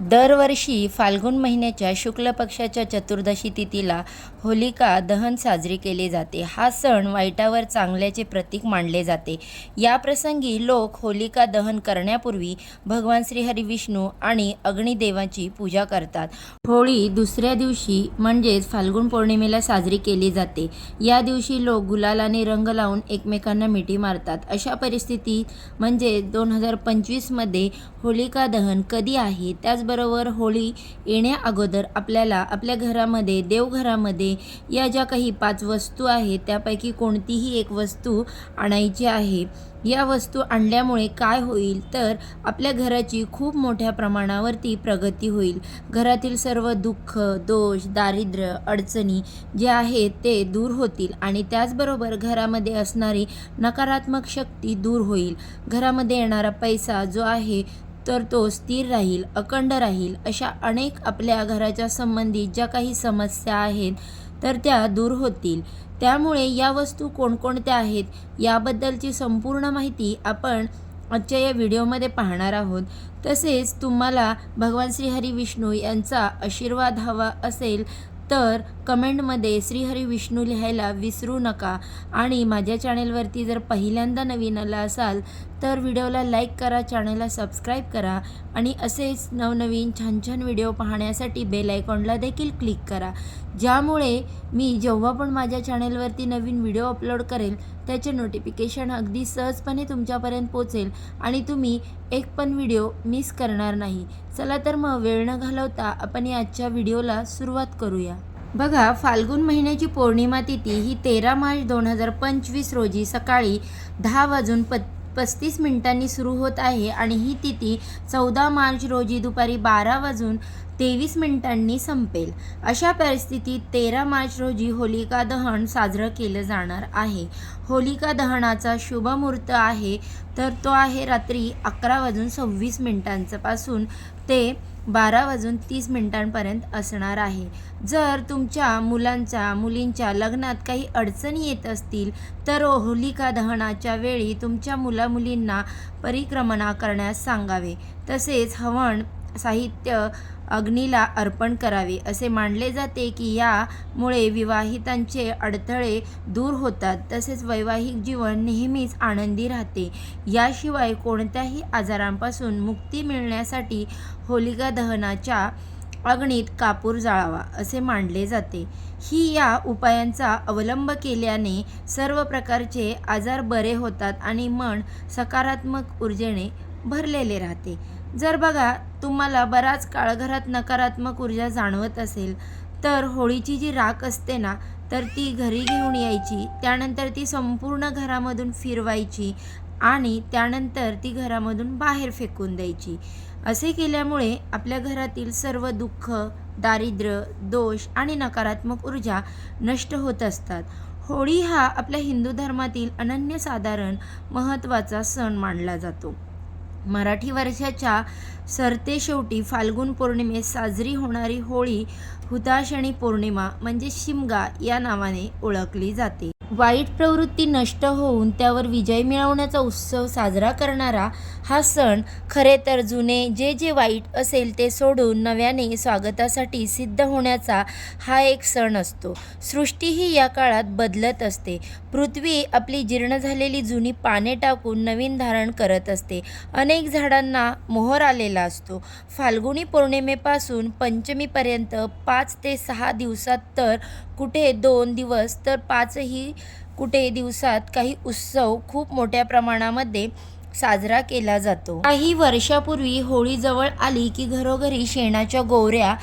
दरवर्षी फाल्गुन महिन्याच्या शुक्ल पक्षाच्या चतुर्दशी तिथीला होलिका दहन साजरी केले जाते. हा सण वाईटावर चांगल्याचे प्रतीक मानले जाते. या प्रसंगी लोक होलिका दहन करण्यापूर्वी भगवान श्रीहरी विष्णू आणि अग्निदेवाची पूजा करतात. होळी दुसऱ्या दिवशी म्हणजेच फाल्गुन पौर्णिमेला साजरी केली जाते. या दिवशी लोक गुलालाने रंग लावून एकमेकांना मिठी मारतात. अशा परिस्थितीत म्हणजे दोन हजार पंचवीसमध्ये होलिका दहन कधी आहे? त्याच त्याचबरोबर होळी येण्या अगोदर आपल्याला आपल्या घरामध्ये देवघरामध्ये या ज्या काही पाच वस्तू आहेत त्यापैकी कोणतीही एक वस्तू आणायची आहे. या वस्तू आणल्यामुळे काय होईल? तर आपल्या घराची खूप मोठ्या प्रमाणावरती प्रगती होईल. घरातील सर्व दुःख दोष दारिद्र्य अडचणी जे आहेत ते दूर होतील आणि त्याचबरोबर घरामध्ये असणारी नकारात्मक शक्ती दूर होईल. घरामध्ये येणारा पैसा जो आहे तर तो स्थिर राहील अखंड राहील अशा अनेक आपल्या घराच्या संबंधित ज्या काही समस्या आहेत तर त्या दूर होतील. त्यामुळे या वस्तू कोणकोणत्या आहेत याबद्दलची संपूर्ण माहिती आपण आजच्या या व्हिडिओमध्ये पाहणार आहोत. तसेच तुम्हाला भगवान श्री हरी विष्णू यांचा आशीर्वाद हवा असेल तर कमेंटमध्ये श्रीहरी विष्णू लिहायला विसरू नका. आणि माझ्या चॅनेलवरती जर पहिल्यांदा नवीन आला असाल तर व्हिडिओला लाईक करा चॅनलला सबस्क्राईब करा आणि असेच नवनवीन छान छान व्हिडिओ पाहण्यासाठी बेल आयकॉनला देखील क्लिक करा. ज्यामुळे मी जेव्हा पण माझ्या चॅनेलवरती नवीन व्हिडिओ अपलोड करेल त्याचे नोटिफिकेशन अगदी सहजपणे तुमच्यापर्यंत पोचेल आणि तुम्ही एक पण व्हिडिओ मिस करणार नाही. चला तर मग वेळ न घालवता आपण या आजच्या व्हिडिओला सुरुवात करूया. बघा फाल्गुन महिन्याची पौर्णिमा तिथी ही तेरा मार्च दोन हजार पंचवीस रोजी सकाळी दहा वाजून प पस्तीस मिनिटांनी सुरू होत आहे आणि ही तिथी चौदा मार्च रोजी दुपारी बारा वाजून तेवीस मिनिटांनी संपेल. अशा परिस्थितीत तेरा मार्च रोजी होलिका दहन साजरं केलं जाणार आहे. होलिका दहनाचा शुभ मुहूर्त आहे तर तो आहे रात्री अकरा वाजून सव्वीस मिनिटांचं पासून ते बारा वाजून तीस मिनिटांपर्यंत असणार आहे. जर तुमच्या मुलांच्या मुलींच्या लग्नात काही अडचणी येत असतील तर होलिका दहनाच्या वेळी तुमच्या मुलामुलींना परिक्रमणा करण्यास सांगावे. तसेच हवन साहित्य अग्नीला अर्पण करावे असे मानले जाते की यामुळे विवाहितांचे अडथळे दूर होतात. तसेच वैवाहिक जीवन नेहमीच आनंदी राहते. याशिवाय कोणत्याही आजारांपासून मुक्ती मिळण्यासाठी होलिका दहनाच्या अग्नीत कापूर जाळावा असे मानले जाते. ही या उपायांचा अवलंब केल्याने सर्व प्रकारचे आजार बरे होतात आणि मन सकारात्मक ऊर्जेने भरलेले राहते. जर बघा तुम्हाला बराच काळ घरात नकारात्मक ऊर्जा जाणवत असेल तर होळीची जी राख असते ना तर ती घरी घेऊन यायची त्यानंतर ती संपूर्ण घरामधून फिरवायची आणि त्यानंतर ती घरामधून बाहेर फेकून द्यायची. असे केल्यामुळे आपल्या घरातील सर्व दुःख दारिद्र्य दोष आणि नकारात्मक ऊर्जा नष्ट होत असतात. होळी हा आपल्या हिंदू धर्मातील अनन्यसाधारण महत्त्वाचा सण मानला जातो. मराठी वर्षाच्या सरते शेवटी फाल्गुन पौर्णिमेस साजरी होणारी होळी हुताशणी पौर्णिमा म्हणजे शिमगा या नावाने ओळखली जाते. वाईट प्रवृत्ती नष्ट होऊन त्यावर विजय मिळवण्याचा उत्सव साजरा करणारा हा सण खरे तर जुने जे जे वाईट असेल ते सोडून नव्याने स्वागतासाठी सिद्ध होण्याचा हा एक सण असतो. सृष्टी ही या काळात बदलत असते. पृथ्वी आपली जीर्ण झालेली जुनी पाने टाकून नवीन धारण करत असते. अनेक झाडांना मोहर आलेला असतो. फाल्गुनी पौर्णिमेपासून पंचमीपर्यंत पाच ते सहा दिवसात तर कुठे दोन दिवस तर पाचही कुठे दिवसात काही उत्सव खूप मोठ्या प्रमाणामध्ये साजरा केला जातो. काही वर्षापूर्वी होळी जवळ आली की घरोघरी शेणाच्या गोवऱ्या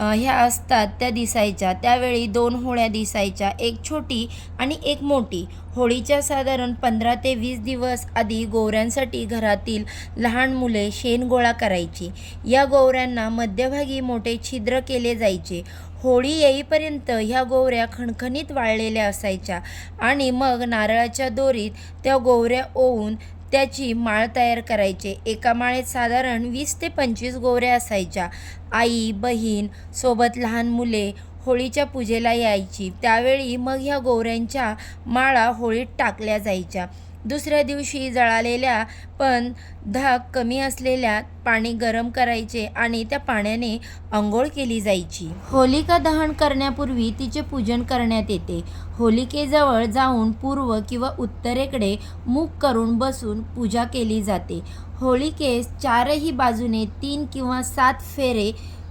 ह्या असतात त्या दिसायच्या. त्यावेळी दोन होळ्या दिसायच्या एक छोटी आणि एक मोठी. होळीच्या साधारण पंधरा ते वीस दिवस आधी गोवऱ्यांसाठी घरातील लहान मुले शेण गोळा करायची. या गोवऱ्यांना मध्यभागी मोठे छिद्र केले जायचे. होळी येईपर्यंत ह्या गोवऱ्या खणखणीत वाळलेल्या असायच्या आणि मग नारळाच्या दोरीत त्या गोवऱ्या ओवून त्याची माळ तयार करायचे. एका माळेत साधारण वीस ते पंचवीस गोवऱ्या असायच्या. आई बहीण सोबत लहान मुले होळीच्या पूजेला यायची. त्यावेळी मग ह्या गोवऱ्यांच्या माळा होळीत टाकल्या जायच्या. दुसऱ्या दिवशी जळालेल्या पण धाक कमी असलेल्या पाणी गरम करायचे आणि त्या पाण्याने आंघोळ केली जायची. होलिका दहन करण्यापूर्वी तिचे पूजन करण्यात येते. होलिकेजवळ जाऊन पूर्व किंवा उत्तरेकडे मुख करून बसून पूजा केली जाते. होलिकेस चारही बाजूने तीन किंवा सात फेरे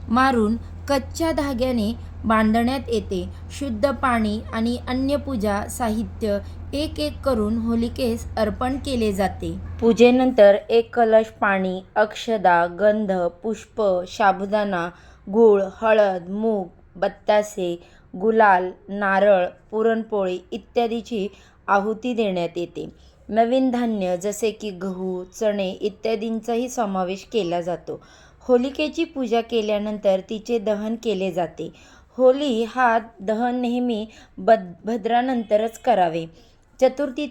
मारून कच्च्या धाग्याने बांधण्यात येते. शुद्ध पाणी आणि अन्य पूजा साहित्य एक एक करून होलिकेस अर्पण केले जाते. पूजेनंतर एक कलश पाणी अक्षदा गंध पुष्प साबुदाणा गूळ हळद मूग बत्तासे गुलाल नारळ पुरणपोळी इत्यादीची आहुती देण्यात येते. नवीन धान्य जसे की गहू चणे इत्यादींचाही समावेश केला जातो. होलिकेची पूजा केल्यानंतर तिचे दहन केले जाते. होली हा दहन नेहमी बद भद्रानंतरच करावे. चतुर्थी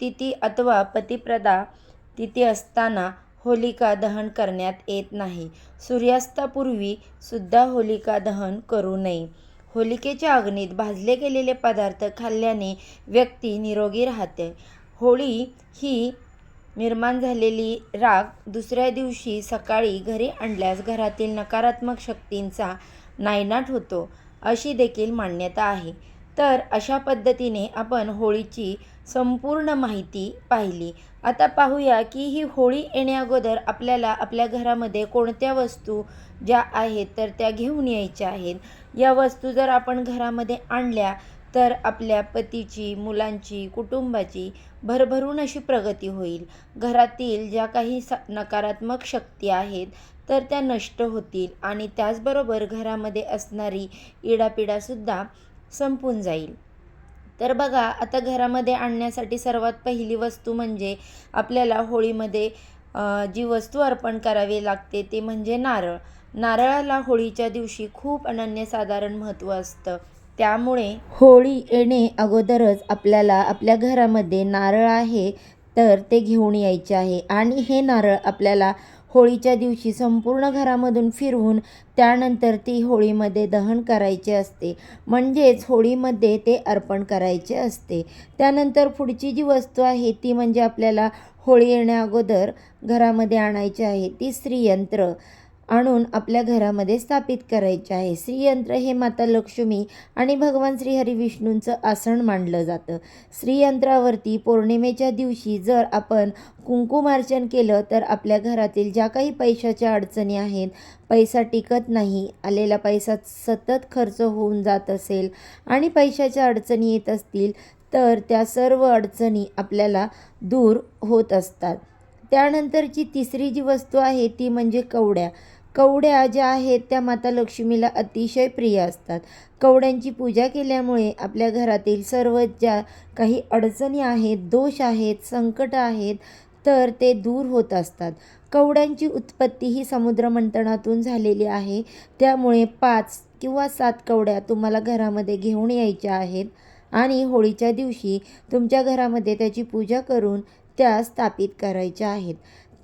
तिथी अथवा पतिप्रदा तिथी असताना होलिका दहन करण्यात येत नाही. सूर्यास्तापूर्वी सुद्धा होलिका दहन करू नये. होलिकेच्या अग्नीत भाजले गेलेले पदार्थ खाल्ल्याने व्यक्ती निरोगी राहते. होळी ही निर्माण झालेली राग दुसऱ्या दिवशी सकाळी घरी आणल्यास घरातील नकारात्मक शक्तींचा नायनाट होतो अशी देखील मान्यता आहे. तर अशा पद्धतीने आपण होळीची संपूर्ण माहिती पाहिली. आता पाहूया की ही होळी येण्याअगोदर आपल्याला आपल्या घरामध्ये कोणत्या वस्तू ज्या आहेत तर त्या घेऊन यायच्या आहेत. या वस्तू जर आपण घरामध्ये आणल्या तर आपल्या पतीची मुलांची कुटुंबाची भरभरून अशी प्रगती होईल. घरातील ज्या काही स नकारात्मक शक्ती आहेत तर त्या नष्ट होतील आणि त्याचबरोबर घरामध्ये असणारी इडापिडासुद्धा संपून जाईल. तर बघा आता घरामध्ये आणण्यासाठी सर्वात पहिली वस्तू म्हणजे आपल्याला होळीमध्ये जी वस्तू अर्पण करावी लागते ते म्हणजे नारळ. नारळाला होळीच्या दिवशी खूप अनन्यसाधारण महत्त्व असतं. त्यामुळे होळी येणे अगोदरच आपल्याला आपल्या घरामध्ये नारळ आहे तर ते घेऊन यायचे आहे. आणि हे नारळ आपल्याला होळीच्या दिवशी संपूर्ण घरामधून फिरवून त्यानंतर ती होळीमध्ये दहन करायचे असते. म्हणजेच होळीमध्ये ते अर्पण करायचे असते. त्यानंतर पुढची जी वस्तू आहे ती म्हणजे आपल्याला होळी येण्याअगोदर घरामध्ये आणायची आहे. ती स्त्रीयंत्र आणून आपल्या घरामध्ये स्थापित करायचे आहे. श्रीयंत्र हे माता लक्ष्मी आणि भगवान श्रीहरी विष्णूंचं आसन मानलं जातं. श्रीयंत्रावरती पौर्णिमेच्या दिवशी जर आपण कुंकुमार्चन केलं तर आपल्या घरातील ज्या काही पैशाच्या अडचणी आहेत पैसा टिकत नाही आलेला पैसा सतत खर्च होऊन जात असेल आणि पैशाच्या अडचणी येत असतील तर त्या सर्व अडचणी आपल्याला दूर होत असतात. त्यानंतरची तिसरी जी वस्तू आहे ती म्हणजे कवड्या. कवड्या ज्या आहेत त्या माता लक्ष्मीला अतिशय प्रिय असतात. कवड्यांची पूजा केल्यामुळे आपल्या घरातील सर्व ज्या काही अडचणी आहेत दोष आहेत संकट आहेत तर ते दूर होत असतात. कवड्यांची उत्पत्ती ही समुद्रमंथनातून झालेली आहे. त्यामुळे पाच किंवा सात कवड्या तुम्हाला घरामध्ये घेऊन यायच्या आहेत आणि होळीच्या दिवशी तुमच्या घरामध्ये त्याची पूजा करून त्या स्थापित करायच्या आहेत.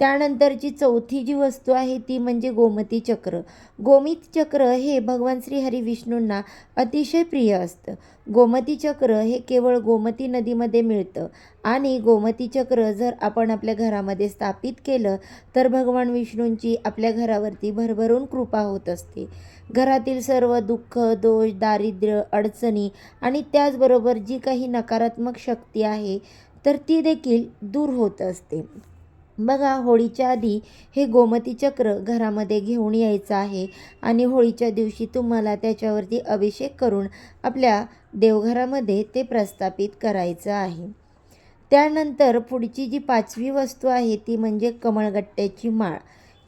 त्यानंतरची चौथी जी वस्तू आहे ती म्हणजे गोमती चक्र. गोमित चक्र हे भगवान श्री हरी विष्णूंना अतिशय प्रिय असतं. गोमती चक्र हे केवळ गोमती नदीमध्ये मिळतं आणि गोमती चक्र जर आपण आपल्या घरामध्ये स्थापित केलं तर भगवान विष्णूंची आपल्या घरावरती भरभरून कृपा होत असते. घरातील सर्व दुःख दोष दारिद्र्य अडचणी आणि त्याचबरोबर जी काही नकारात्मक शक्ती आहे तर ती देखील दूर होत असते. बघा होळीच्या आधी हे गोमती चक्र घरामध्ये घेऊन यायचं आहे आणि होळीच्या दिवशी तुम्हाला त्याच्यावरती अभिषेक करून आपल्या देवघरामध्ये ते प्रस्थापित करायचं आहे. त्यानंतर पुढची जी पाचवी वस्तू आहे ती म्हणजे कमळगट्ट्याची माळ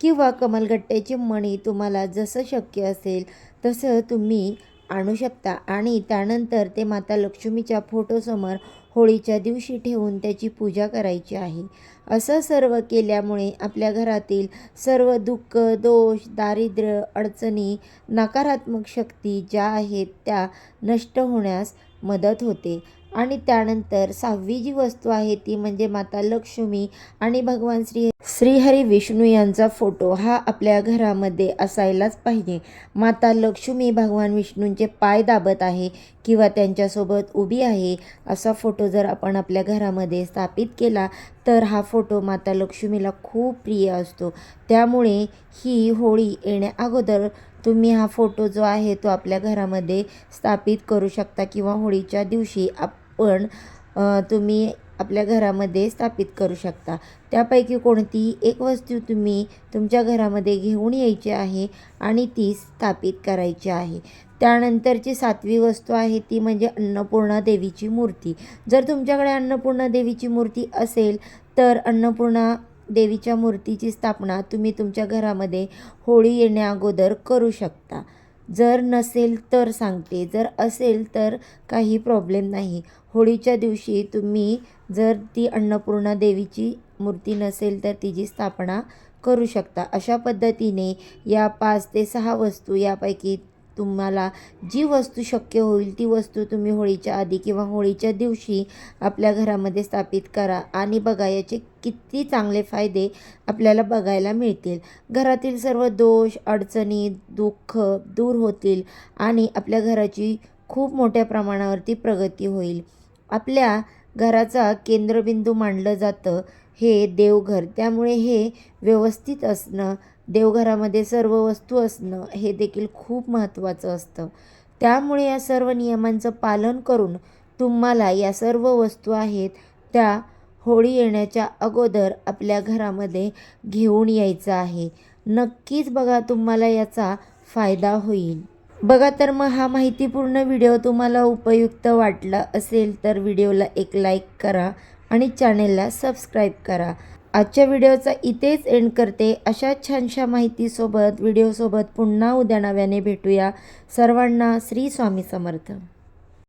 किंवा कमलगट्ट्याची मणी तुम्हाला जसं शक्य असेल तसं तुम्ही आणू शकता आणि त्यानंतर ते माता लक्ष्मीच्या फोटोसमोर होळीच्या दिवशी ठेवून त्याची पूजा करायची आहे. असं सर्व केल्यामुळे आपल्या घरातील सर्व दुःख दोष दारिद्र्य अडचणी नकारात्मक शक्ती ज्या आहेत त्या नष्ट होण्यास मदत होते. आणि त्यानंतर सहावी जी वस्तू आहे ती म्हणजे माता लक्ष्मी आणि भगवान श्री श्रीहरी विष्णू यांचा फोटो हा आपल्या घरामध्ये असायलाच पाहिजे. माता लक्ष्मी भगवान विष्णूंचे पाय दाबत आहे किंवा त्यांच्यासोबत उभी आहे असा फोटो जर आपण आपल्या घरामध्ये स्थापित केला तर हा फोटो माता लक्ष्मीला खूप प्रिय असतो. त्यामुळे ही होळी येण्या अगोदर तुम्ही हा फोटो जो आहे तो आपल्या घरामध्ये स्थापित करू शकता किंवा होळीच्या दिवशी आप पण तुम्ही आपल्या घरामध्ये स्थापित करू शकता. त्यापैकी कोणतीही एक वस्तू तुम्ही तुमच्या घरामध्ये घेऊन यायची आहे आणि ती स्थापित करायची आहे. त्यानंतरची सातवी वस्तू आहे ती म्हणजे अन्नपूर्णा देवीची मूर्ती. जर तुमच्याकडे अन्नपूर्णा देवीची मूर्ती असेल तर अन्नपूर्णा देवीच्या मूर्तीची स्थापना तुम्ही तुमच्या घरामध्ये होळी येण्याअगोदर करू शकता. जर नसेल तर सांगते जर असेल तर काही प्रॉब्लेम नाही. होळीच्या दिवशी तुम्ही जर ती अन्नपूर्णा देवीची मूर्ती नसेल तर तिची स्थापना करू शकता. अशा पद्धतीने या पाच ते सहा वस्तू यापैकी तुम्हाला जी वस्तू शक्य होईल ती वस्तू तुम्ही होळीच्या आधी किंवा होळीच्या दिवशी आपल्या घरामध्ये स्थापित करा. आणि बघा याचे किती चांगले फायदे आपल्याला बघायला मिळतील. घरातील सर्व दोष अडचणी दुःख दूर होतील आणि आपल्या घराची खूप मोठ्या प्रमाणावरती प्रगती होईल. आपल्या घराचा केंद्रबिंदू मांडलं जातं. हे देवघर. त्यामुळे हे व्यवस्थित असणं देवघरामध्ये सर्व वस्तू असणं हे देखील खूप महत्त्वाचं असतं. त्यामुळे या सर्व नियमांचं पालन करून तुम्हाला या सर्व वस्तू आहेत त्या होळी येण्याच्या अगोदर आपल्या घरामध्ये घेऊन यायचं आहे. नक्कीच बघा तुम्हाला याचा फायदा होईल. बघा तर मग हा माहितीपूर्ण व्हिडिओ तुम्हाला उपयुक्त वाटला असेल तर व्हिडिओला एक लाईक करा आणि चॅनेलला सबस्क्राईब करा. आजच्या व्हिडिओचा इथेच एंड करते. अशा छानशा माहितीसोबत व्हिडिओसोबत पुन्हा उद्या नव्याने भेटूया. सर्वांना श्री स्वामी समर्थ.